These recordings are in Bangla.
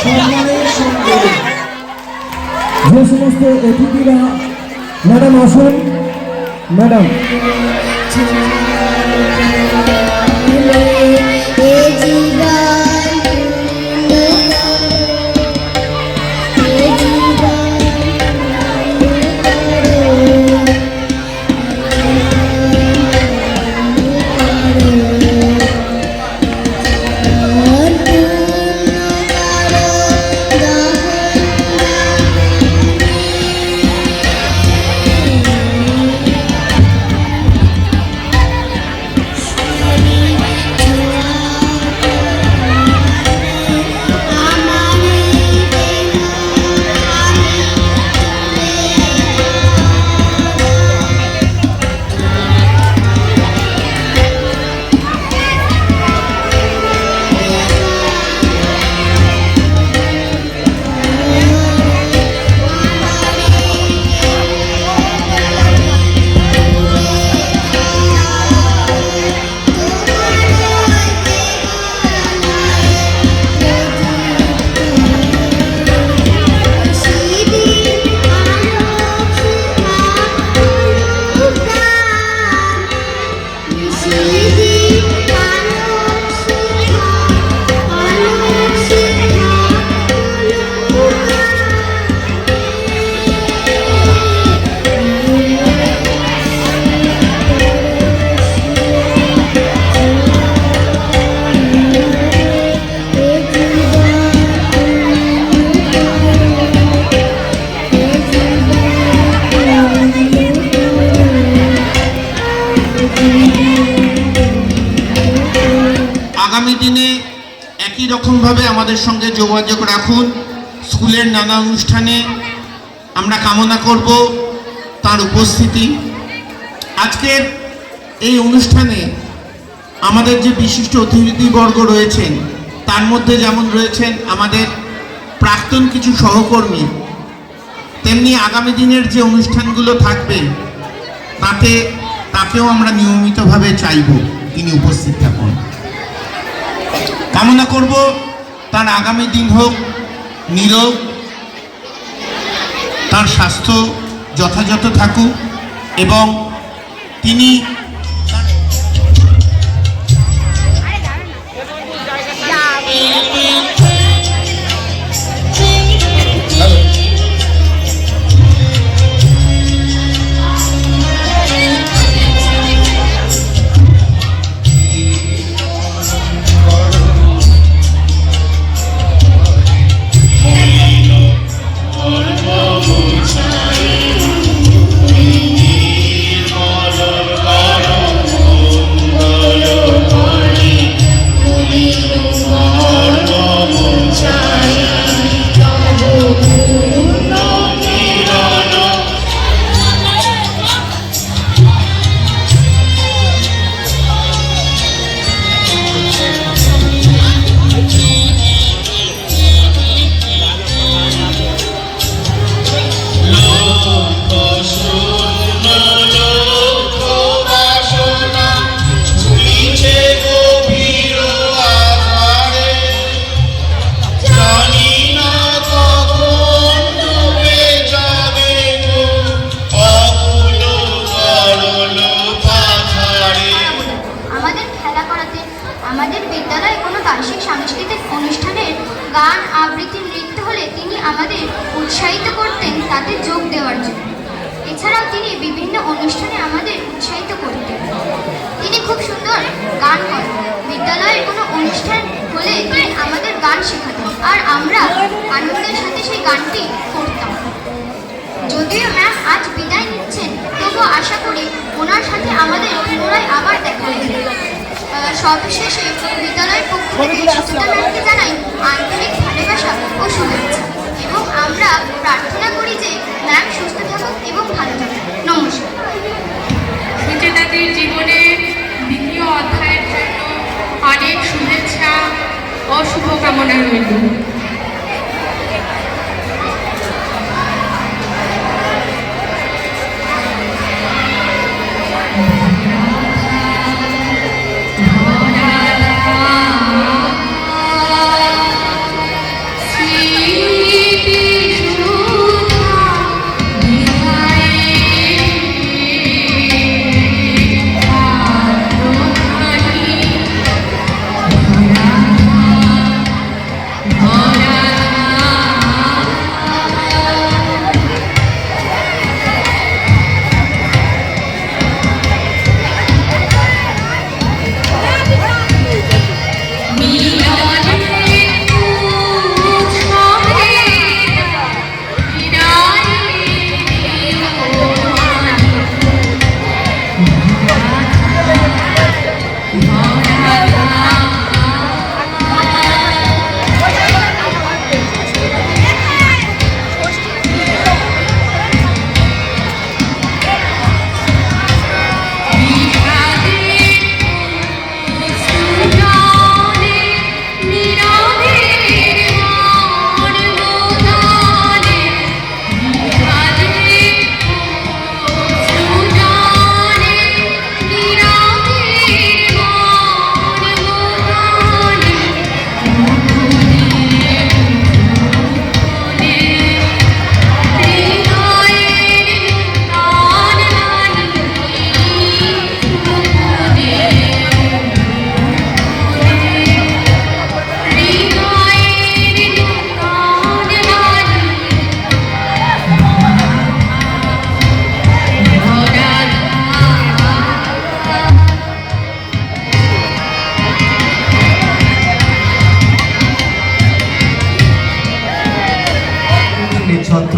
সম্মানের সঙ্গে যে সমস্ত অতিথিরা ম্যাডাম আসুন ম্যাডাম আগামী দিনে একই রকমভাবে আমাদের সঙ্গে যোগাযোগ রাখুন। স্কুলের নানা অনুষ্ঠানে আমরা কামনা করব তার উপস্থিতি। আজকের এই অনুষ্ঠানে আমাদের যে বিশিষ্ট অতিথিবর্গ রয়েছেন, তার মধ্যে যেমন রয়েছেন আমাদের প্রাক্তন কিছু সহকর্মী, তেমনি আগামী দিনের যে অনুষ্ঠানগুলো থাকবে, তাতে তাকেও আমরা নিয়মিতভাবে চাইব, তিনি উপস্থিত থাকুন। কামনা করব তার আগামী দিন হোক নীরব তার স্বাস্থ্য যথাযথ থাকুক এবং তিনি গান, আবৃত্তি, নৃত্য হলে তিনি আমাদের উৎসাহিত করতেন, তাতে যোগ দেওয়ার জন্য। এছাড়াও তিনি বিভিন্ন অনুষ্ঠানে আমাদের উৎসাহিত করতেন। তিনি খুব সুন্দর গান করেন। বিদ্যালয়ের কোনো অনুষ্ঠান হলে তিনি আমাদের গান শেখাতেন, আর আমরা আনন্দের সাথে সেই গানটি করতাম। যদিও ম্যাম আজ বিদায় নিচ্ছেন, তবুও আশা করি ওনার সাথে আমাদের পুনরায় আবার দেখা হবে। সবশেষে বিদ্যালয়ের পক্ষ থেকে সুচিতা ম্যামকে জানাই আন্তরিক ভালোবাসা ও শুভেচ্ছা। এবং আমরা প্রার্থনা করি যে ম্যাম সুস্থ থাকুক এবং ভালো থাকুক। নমস্কার। সুচেতাদের জীবনের দ্বিতীয় অধ্যায়ের জন্য অনেক শুভেচ্ছা ও শুভকামনা রইল।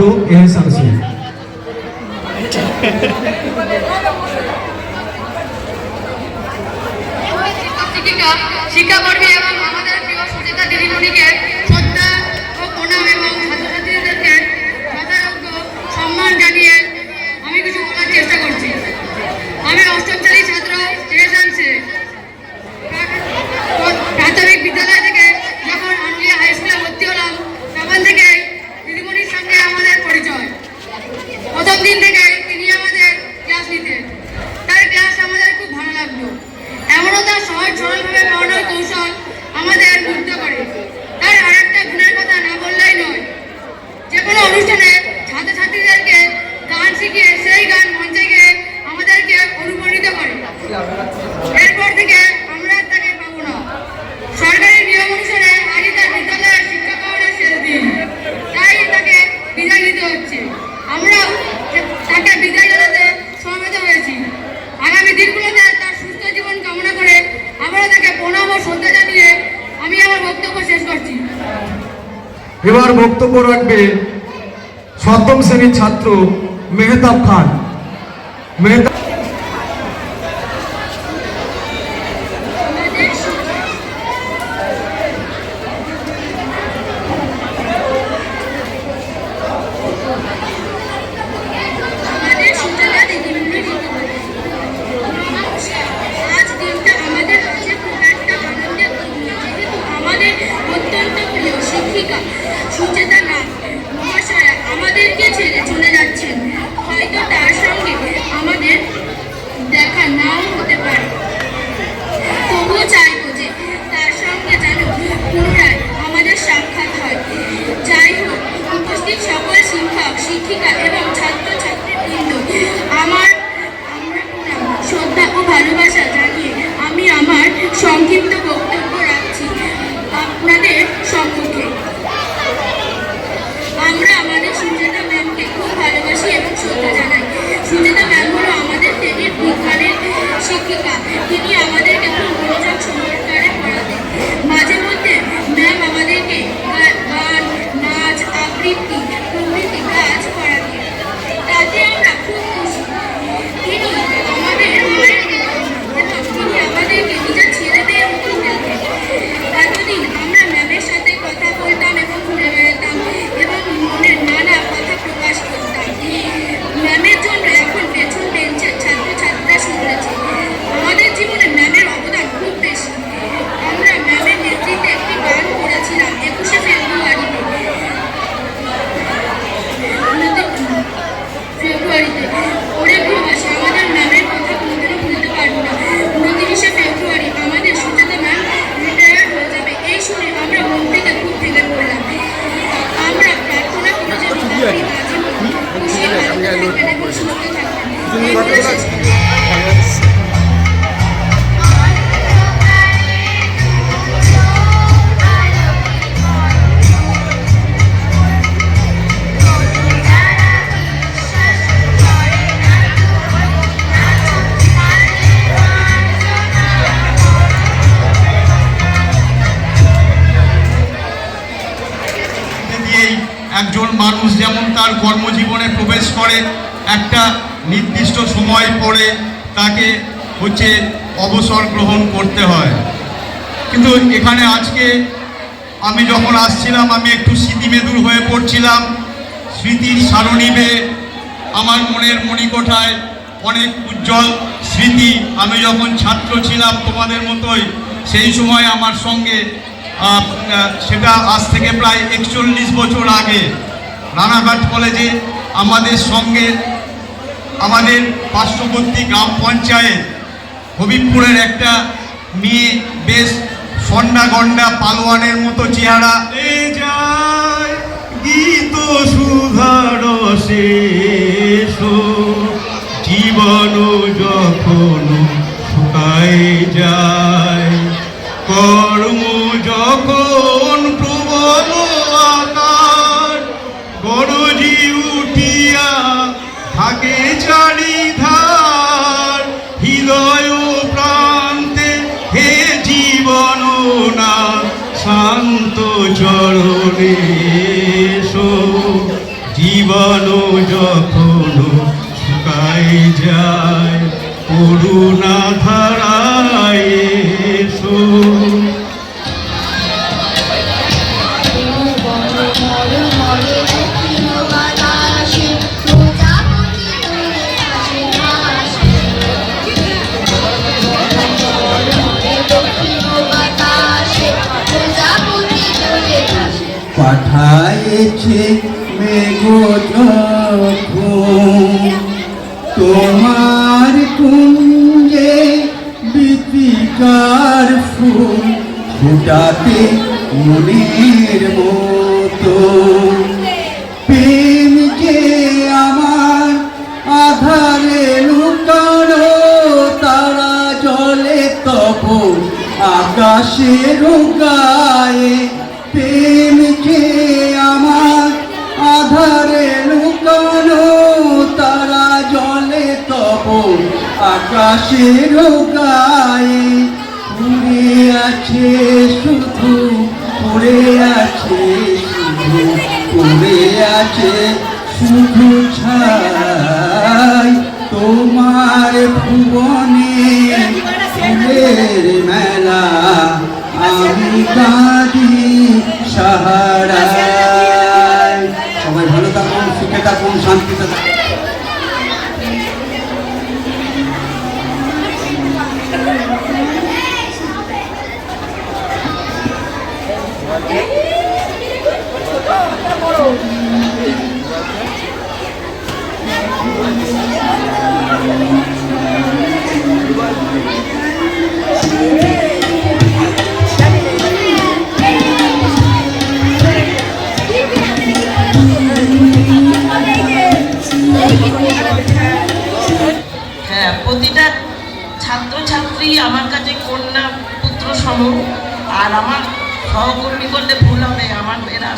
is এবার বক্তব্য রাখবে সপ্তম শ্রেণির ছাত্র মেহতাব খান। মেহতাব তার কর্মজীবনে প্রবেশ করে একটা নির্দিষ্ট সময় পরে তাকে হচ্ছে অবসর গ্রহণ করতে হয়। কিন্তু এখানে আজকে আমি যখন আসছিলাম, আমি একটু স্মৃতিমেদুর হয়ে পড়ছিলাম। স্মৃতির সারণীবে আমার মনের মণিকোঠায় অনেক উজ্জ্বল স্মৃতি। আমি যখন ছাত্র ছিলাম তোমাদের মতোই, সেই সময় আমার সঙ্গে সেটা আজ থেকে প্রায় একচল্লিশ বছর আগে রানাঘাট কলেজে আমাদের সঙ্গে আমাদের পার্শ্ববর্তী গ্রাম পঞ্চায়েত হবিবপুরের একটা মেয়ে বেশ সন্ডা গন্ডা পালোয়ানের মতো চেহারা। গীত সুধার জীবন যখন শুকাই যায়, কর্ম যখন থাকে চারিধার হৃদয় প্রান্তে হে জীবন না, শান্ত চরণে জীবন যখন শুকাই যায় করুণা ধারায় সো পাঠায়েছে তোমার কুঞ্জে বিপিকার ফুল ফুটাতে মনের মতো। প্রেম যে আমার আধারে লুকানো, তারা জলে তব আকাশে গায়ে আকাশের গায়ে উড়ে আছে শুধু, পড়ে আছে শুধু, পড়ে আছে শুধু ছাই। তোমার ভুবনে ফুলের মেলা, আমি কাঁদি সাহারায়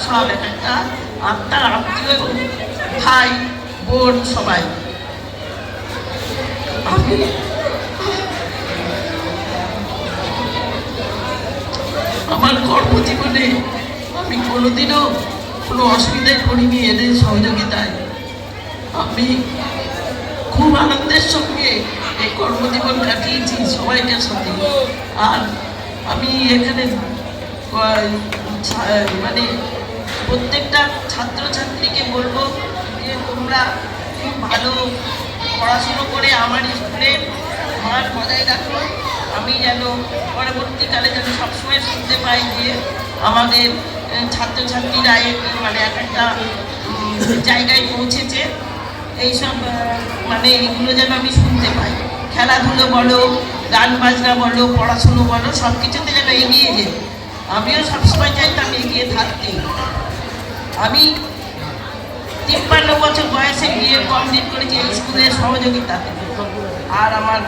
সব আত্মীয় ভাই, বোন সবাই। আমি আমার কর্মজীবনে আমি কোনোদিনও কোনো অসুবিধায় পড়িনি এদের সহযোগিতায়। আমি খুব আনন্দের সঙ্গে এই কর্মজীবন কাটিয়েছি, সবাইকে সাথে আর আমি এখানে মানে প্রত্যেকটা ছাত্রছাত্রীকে বলব যে তোমরা খুব ভালো পড়াশুনো করে আমার স্কুলে মান বজায় রাখো। আমি যেন পরবর্তীকালে যেন সবসময় শুনতে পাই যে আমাদের ছাত্রছাত্রীরা মানে এক একটা জায়গায় পৌঁছেছে। এইসব মানে এগুলো যেন আমি শুনতে পাই। খেলাধুলো বলো, গান বাজনা বলো, পড়াশুনো বলো সব কিছুতে যেন এগিয়ে যে আমিও সবসময় চাইতাম এগিয়ে থাকতে। আমি তিপ্পান্ন বছর বয়সে বিয়ে কমপ্লিট করেছি এই স্কুলের সহযোগিতাতে আর আমার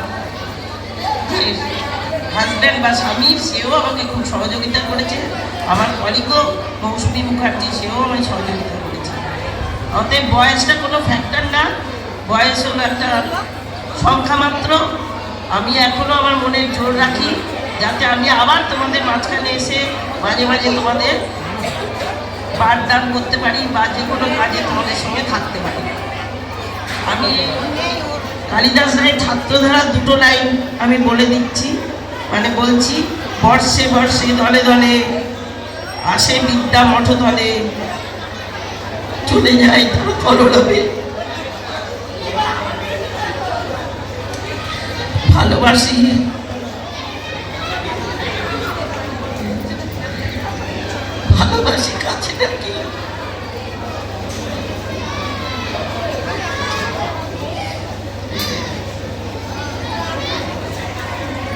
হাজব্যান্ড বা স্বামী, সেও আমাকে খুব সহযোগিতা করেছে। আমার কলিগও মৌসুমী মুখার্জি, সেও আমায় সহযোগিতা করেছে। অতএব বয়সটা কোনো ফ্যাক্টর না। বয়স হলো একটা সংখ্যা মাত্র। আমি এখনও আমার মনে জোর রাখি, যাতে আমি আবার তোমাদের মাঝখানে এসে মাঝে মাঝে তোমাদের পাঠদান করতে পারি বা যে কোনো কাজে তোমাদের সঙ্গে থাকতে পারি। আমি কালিদাস রায়ের ছাত্রধারা দুটো লাইন আমি বলে দিচ্ছি। মানে বলছি, বর্ষে বর্ষে, দলে দলে আসে বিদ্যা মঠ দলে চলে যায় তার কলরবে ভালোবাসি ভালোবাসি কাছে নাকি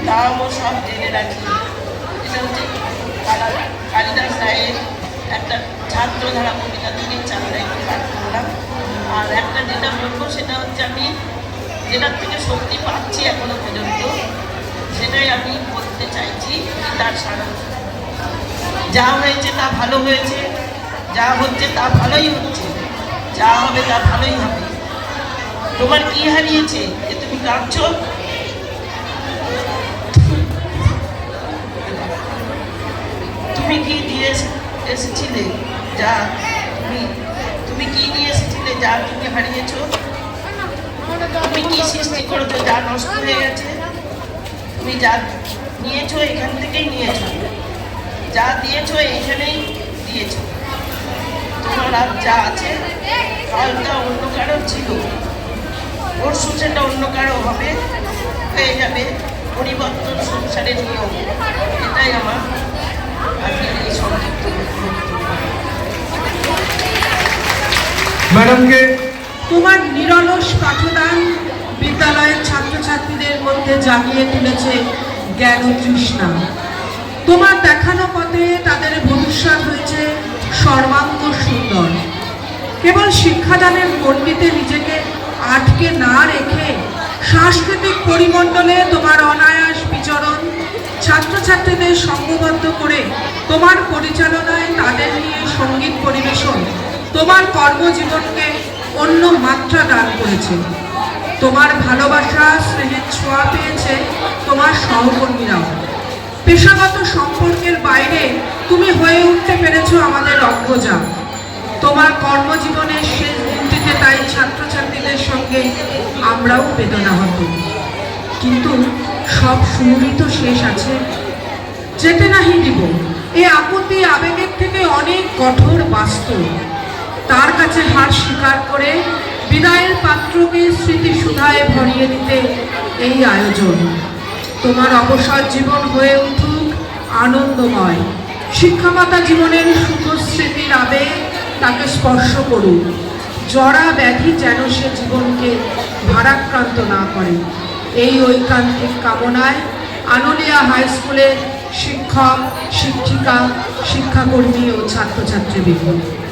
নামও সব জেনে রাখি এটা হচ্ছে কালা- কালিদাস রায়ের একটা ছাত্রধারা কবিতা থেকে চাঁদা একটু পাঠ করলাম আর একটা যেটা বলব সেটা হচ্ছে আমি যেটার থেকে শক্তি পাচ্ছি এখনও পর্যন্ত সেটাই আমি বলতে চাইছি যা হয়েছে তা ভালো হয়েছে, যা হচ্ছে তা ভালোই হচ্ছে, যা হবে তা ভালোই হবে। তোমার কি হারিয়েছে যে তুমি কাঁদছো? তুমি কি দিয়ে এসেছিলে যা তুমি তুমি কি নিয়ে এসেছিলে যা তুমি হারিয়েছো? তুমি কি সৃষ্টি করেছ যা নষ্ট হয়ে গেছে? তুমি যা নিয়েছো এখান থেকেই নিয়েছো। যা দিয়েছ এইখানেই দিয়েছ। তোমার আর যা আছে কালটা অন্য কারও ছিল। পরশু সেটা অন্য কারও হবে হয়ে যাবে পরিবর্তন সংসারের নিয়ম। এটাই আমার আজকের এই সংক্ষিপ্ত ম্যাডামকে তোমার নিরলস পাঠদান বিদ্যালয়ের ছাত্রছাত্রীদের মধ্যে জাগিয়ে তুলেছে জ্ঞান তৃষ্ণা। তোমার দেখানো পথে তাদের ভবিষ্যৎ হয়েছে সর্বাঙ্গ সুন্দর। কেবল শিক্ষাদানের পণ্ডিতে নিজেকে আটকে না রেখে সাংস্কৃতিক পরিমণ্ডলে তোমার অনায়াস বিচরণ ছাত্রছাত্রীদের সঙ্গবদ্ধ করে তোমার পরিচালনায় তাদের নিয়ে সংগীত পরিবেশন তোমার কর্মজীবনকে অন্য মাত্রা দান করেছে। তোমার ভালোবাসা স্নেহের ছোঁয়া পেয়েছে তোমার সহকর্মীরাও। পেশাগত সম্পর্কের বাইরে তুমি হয়ে উঠতে পেরেছ আমাদের অগ্রজা তোমার কর্মজীবনের শেষ দিনটিতে তাই ছাত্রছাত্রীদের সঙ্গে আমরাও বেদনা হতো। কিন্তু সব শুরুরই তো শেষ আছে। যেতে নাহি দিব। এ আপত্তি আবেগের থেকে অনেক কঠোর বাস্তব। তার কাছে হার স্বীকার করে বিদায়ের পাত্রকে স্মৃতি সুধায় ভরিয়ে দিতে এই আয়োজন। তোমার অবসর জীবন হয়ে উঠুক আনন্দময়। শিক্ষামাতা জীবনের স্মৃতির আবেগ তাকে স্পর্শ করুক। জরা ব্যাধি যেন সে জীবনকে ভারাক্রান্ত না করে। এই ঐকান্তিক কামনায় আনলিয়া হাই স্কুলের শিক্ষক, শিক্ষিকা, শিক্ষাকর্মী ও ছাত্রছাত্রীবৃন্দ।